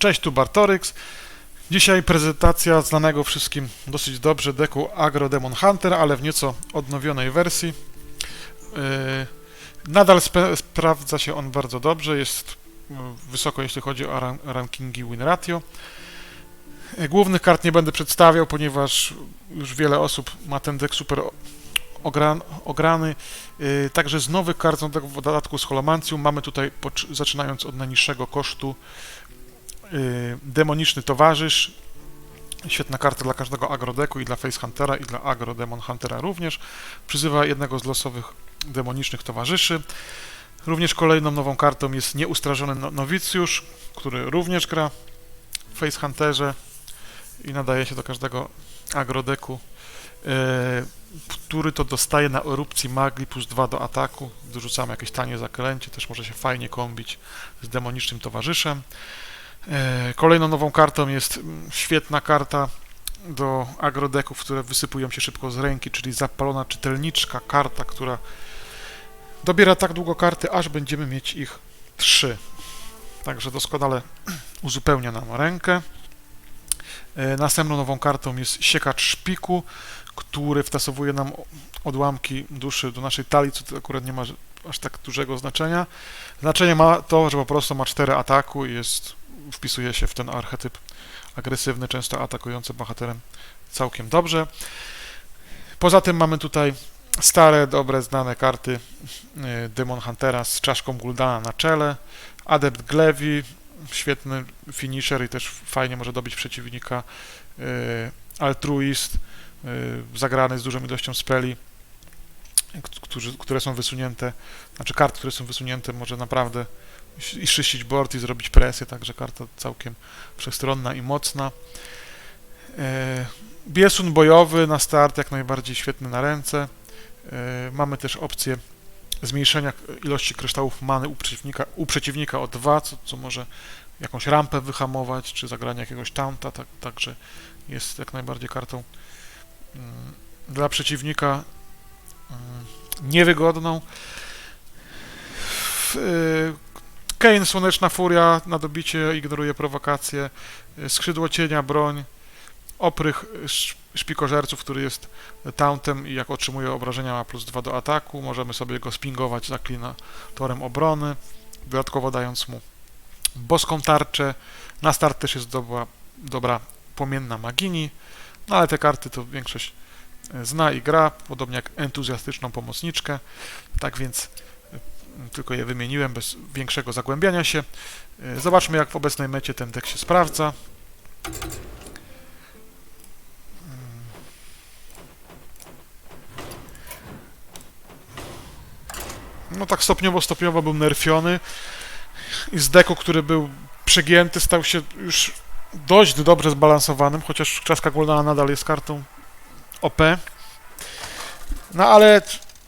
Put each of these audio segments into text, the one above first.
Cześć, tu Bartoryx. Dzisiaj prezentacja znanego wszystkim dosyć dobrze deku Agro Demon Hunter, ale w nieco odnowionej wersji. Yy, Nadal sprawdza się on bardzo dobrze, jest yy, wysoko jeśli chodzi o ran- rankingi win ratio. Yy, Głównych kart nie będę przedstawiał, ponieważ już wiele osób ma ten deck super ogran- ograny. Yy, Także z nowych kart, w dodatku z Holomancją, mamy tutaj, zaczynając od najniższego kosztu, Demoniczny Towarzysz. Świetna karta dla każdego agrodeku i dla Face Huntera i dla Agro Demon Huntera również. Przyzywa jednego z losowych demonicznych towarzyszy. Również kolejną nową kartą jest Nieustrażony No- Nowicjusz, który również gra w Face Hunterze i nadaje się do każdego agrodeku, yy, który to dostaje na erupcji magii plus 2 do ataku. Dorzucamy jakieś tanie zaklęcie, też może się fajnie kombić z demonicznym towarzyszem. E, Kolejną nową kartą jest mm, świetna karta do agrodeków, które wysypują się szybko z ręki, czyli zapalona czytelniczka, karta, która dobiera tak długo karty, aż będziemy mieć ich trzy. Także doskonale uzupełnia nam rękę. E, Następną nową kartą jest siekacz szpiku, który wtasowuje nam odłamki duszy do naszej talii, co akurat nie ma aż tak dużego znaczenia. Znaczenie ma to, że po prostu ma 4 ataku i jest wpisuje się w ten archetyp agresywny, często atakujący bohaterem całkiem dobrze. Poza tym mamy tutaj stare, dobre, znane karty y, Demon Huntera z czaszką Guldana na czele, Adept Glevi, świetny finisher i też fajnie może dobić przeciwnika, y, Altruist, y, zagrany z dużą ilością speli, które są wysunięte, znaczy kart, które są wysunięte może naprawdę i szyścić board i zrobić presję, także karta całkiem wszechstronna i mocna. E, Biesun bojowy na start, jak najbardziej świetny na ręce. E, Mamy też opcję zmniejszenia ilości kryształów many u przeciwnika, u przeciwnika o 2, co, co może jakąś rampę wyhamować, czy zagranie jakiegoś taunta, tak, także jest jak najbardziej kartą mm, dla przeciwnika mm, niewygodną. W, Kane, Słoneczna Furia na dobicie, ignoruje prowokacje, y, Skrzydło Cienia, broń, Oprych sz- Szpikożerców, który jest tauntem i jak otrzymuje obrażenia ma plus 2 do ataku, możemy sobie go spingować torem obrony, dodatkowo dając mu boską tarczę. Na start też jest dobra, dobra płomienna Magini, no ale te karty to większość y, zna i gra, podobnie jak entuzjastyczną pomocniczkę, tak więc tylko je wymieniłem bez większego zagłębiania się. E, Zobaczmy, jak w obecnej mecie ten deck się sprawdza. No tak stopniowo, stopniowo był nerfiony i z deku, który był przegięty, stał się już dość dobrze zbalansowanym, chociaż Czaska Goldana nadal jest kartą OP. No ale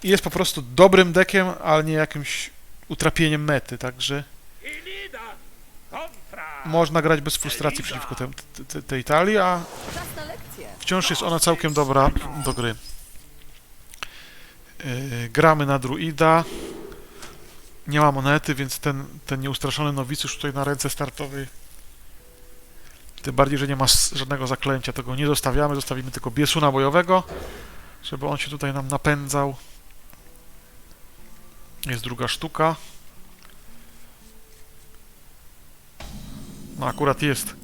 jest po prostu dobrym dekiem, ale nie jakimś utrapieniem mety, także można grać bez frustracji przeciwko te, te, tej talii, a wciąż jest ona całkiem dobra do gry. Yy, gramy na druida. Nie ma monety, więc ten, ten nieustraszony nowicjusz tutaj na ręce startowej tym bardziej, że nie ma żadnego zaklęcia, tego nie zostawiamy, zostawimy tylko biesuna bojowego, żeby on się tutaj nam napędzał. Jest druga sztuka. No akurat jest.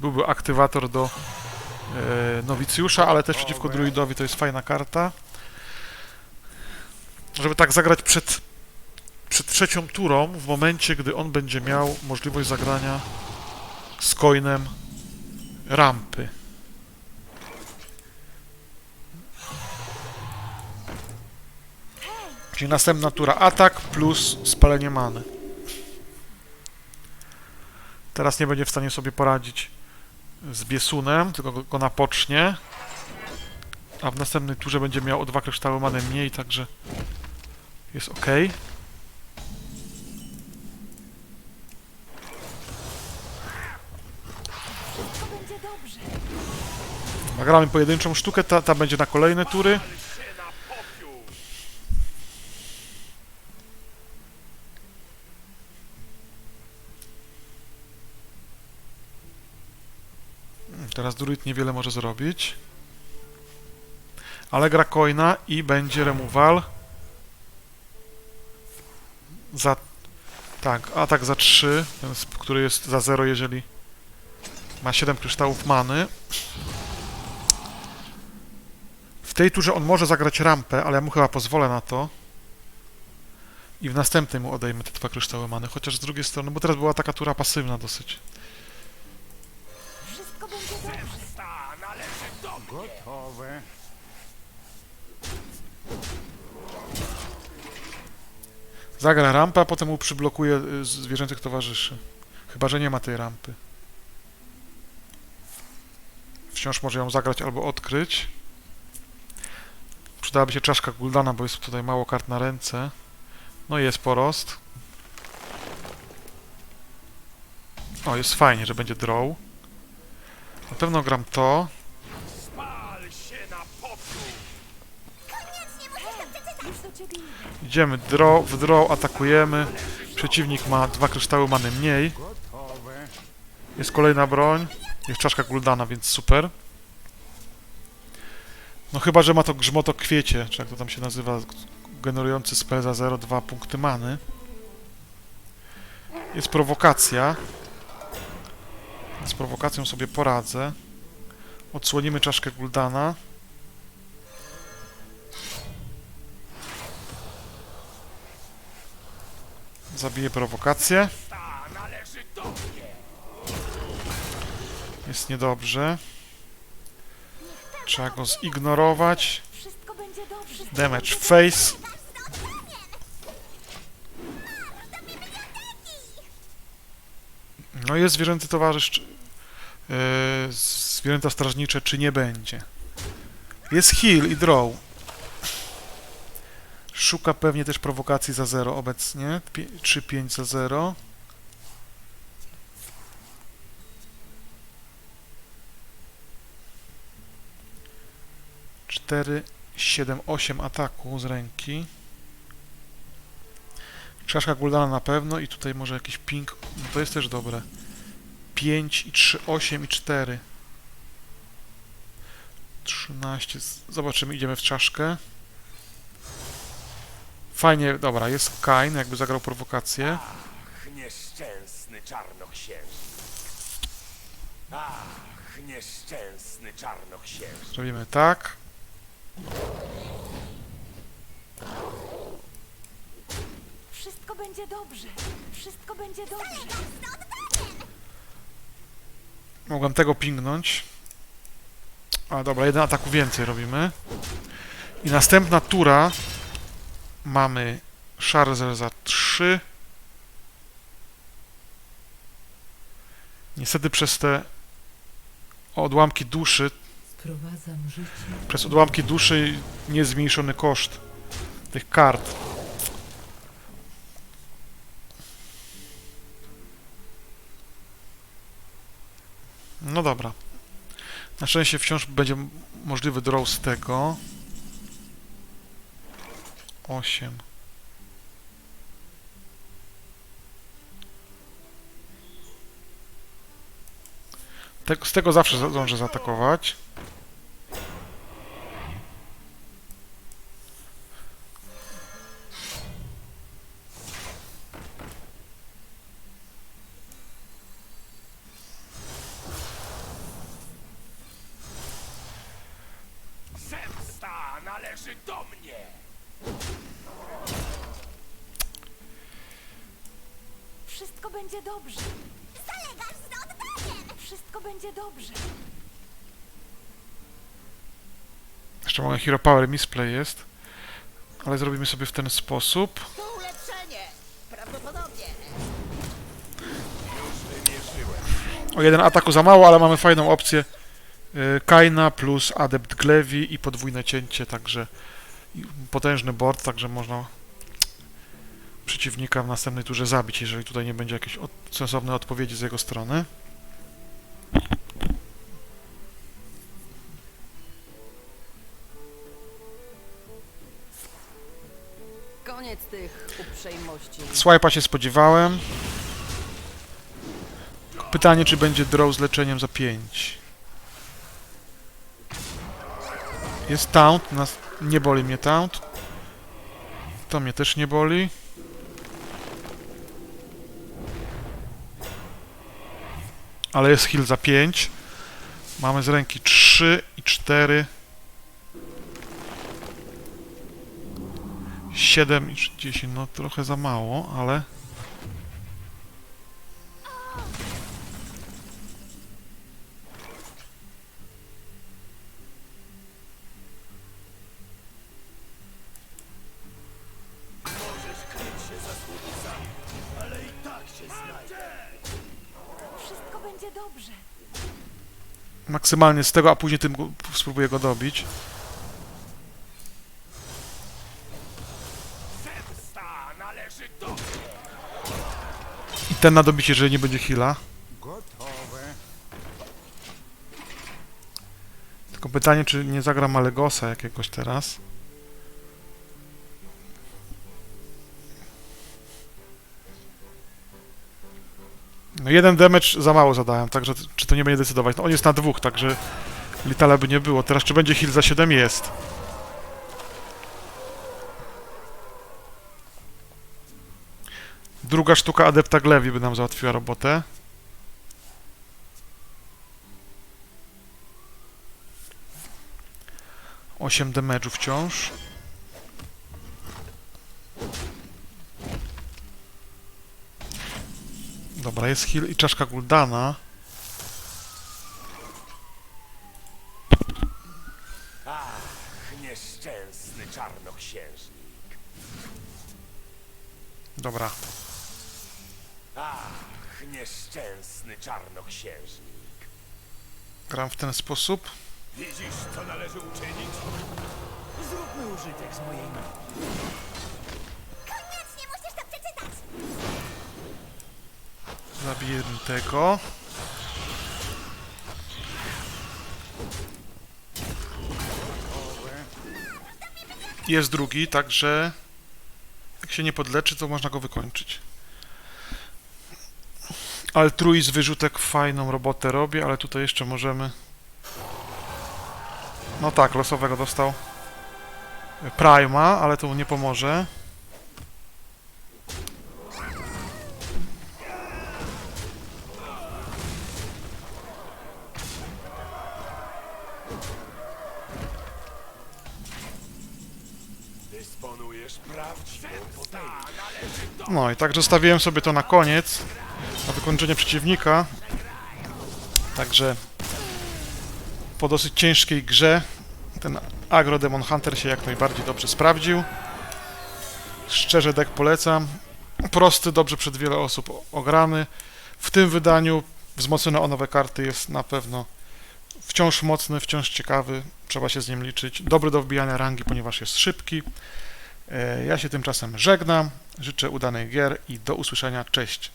Byłby aktywator do e, nowicjusza, ale też przeciwko druidowi to jest fajna karta. Żeby tak zagrać przed, przed trzecią turą, w momencie, gdy on będzie miał możliwość zagrania z coinem rampy. Czyli następna tura atak plus spalenie many. Teraz nie będzie w stanie sobie poradzić z Biesunem, tylko go, napocznie. A w następnej turze będzie miał o dwa kryształy many mniej, także jest ok. Nagramy pojedynczą sztukę, ta, ta będzie na kolejne tury. Teraz druid niewiele może zrobić. Ale gra coina i będzie removal. Za... Tak, atak za 3, ten, sp- który jest za 0, jeżeli ma 7 kryształów many. W tej turze on może zagrać rampę, ale ja mu chyba pozwolę na to. I w następnej mu odejmę te dwa kryształy many, chociaż z drugiej strony, bo teraz była taka tura pasywna dosyć. Będzie dobrze. Gotowe. Zagra rampę, a potem mu przyblokuje y, zwierzęcych towarzyszy. Chyba, że nie ma tej rampy. Wciąż może ją zagrać albo odkryć. Przydałaby się czaszka Guldana, bo jest tutaj mało kart na ręce. No i jest porost. O, jest fajnie, że będzie draw. Na pewno gram to. Idziemy draw, w draw, atakujemy. Przeciwnik ma dwa kryształy many mniej. Jest kolejna broń. Jest czaszka Guldana, więc super. No chyba, że ma to grzmoto kwiecie, czy jak to tam się nazywa, generujący spell za 0,2 punkty many. Jest prowokacja. Z prowokacją sobie poradzę. Odsłonimy czaszkę Guldana. Zabiję prowokację. Jest niedobrze. Trzeba go zignorować. Damage face. No jest zwierzęty towarzysz. Yy, zwierzęta strażnicze, czy nie będzie. Jest heal i draw. Szuka pewnie też prowokacji za 0 obecnie. 3-5 za 0. Cztery, siedem, osiem ataku z ręki. Czaszka Guldana na pewno i tutaj może jakiś ping. No to jest też dobre. 5 i 3, 8 i 4. 13. z- Zobaczymy, idziemy w czaszkę. Fajnie, dobra, jest Kain, jakby zagrał prowokację. Ach, nieszczęsny czarnoksiężnik. Ach, nieszczęsny czarnoksiężnik. Zrobimy tak. Wszystko będzie dobrze. Wszystko będzie dobrze. Mogłem tego pingnąć. A dobra, jeden ataku więcej robimy. I następna tura mamy Szarzer za 3. Niestety przez te odłamki duszy, przez odłamki duszy niezmniejszony koszt tych kart. No dobra. Na szczęście wciąż będzie możliwy draw z tego. 8. Te, z tego zawsze za- zdążę zaatakować. Należy do mnie! Wszystko będzie dobrze. Zalegasz z oddaniem. Wszystko będzie dobrze. Jeszcze mamy Hero Power Misplay jest. Ale zrobimy sobie w ten sposób. To ulepszenie! Prawdopodobnie. O jeden ataku za mało, ale mamy fajną opcję. Y, Kaina plus Adept Glewi i podwójne cięcie, także potężny board, także można przeciwnika w następnej turze zabić, jeżeli tutaj nie będzie jakiejś od, sensownej odpowiedzi z jego strony. Koniec tych uprzejmości. Swipe'a się spodziewałem. Pytanie, czy będzie draw z leczeniem za 5. Jest taunt, nas nie boli mnie taunt. To mnie też nie boli. Ale jest heal za 5. Mamy z ręki 3 i 4. 7 i 10, no trochę za mało, ale... dobrze. maksymalnie z tego, a później tym go- spróbuję go dobić. Zemsta należy do mnie! I ten na dobicie, jeżeli nie będzie heala. Gotowe. Tylko pytanie, czy nie zagra Malegosa jakiegoś teraz. No jeden damage za mało zadałem, także czy to nie będzie decydować. No on jest na dwóch, także Litala by nie było. Teraz czy będzie heal za 7? Jest. Druga sztuka Adepta Glewi by nam załatwiła robotę. Osiem damage'u wciąż. Dobra, jest heal i czaszka Guldana. Ach, nieszczęsny czarnoksiężnik. Dobra. Ach, nieszczęsny czarnoksiężnik. Gram w ten sposób. Widzisz, co należy uczynić? Zróbmy użytek z mojej magii. Zabiję tego. Jest drugi, także jak się nie podleczy, to można go wykończyć. Altruizm wyrzutek fajną robotę robi, ale tutaj jeszcze możemy... No tak, losowego dostał Prima, ale to mu nie pomoże. No i tak zostawiłem sobie to na koniec, na wykończenie przeciwnika. Także po dosyć ciężkiej grze ten Agro Demon Hunter się jak najbardziej dobrze sprawdził. Szczerze deck polecam. Prosty, dobrze przed wiele osób ograny. W tym wydaniu wzmocniony o nowe karty jest na pewno wciąż mocny, wciąż ciekawy. Trzeba się z nim liczyć. Dobry do wbijania rangi, ponieważ jest szybki. E, Ja się tymczasem żegnam. Życzę udanych gier i do usłyszenia. Cześć.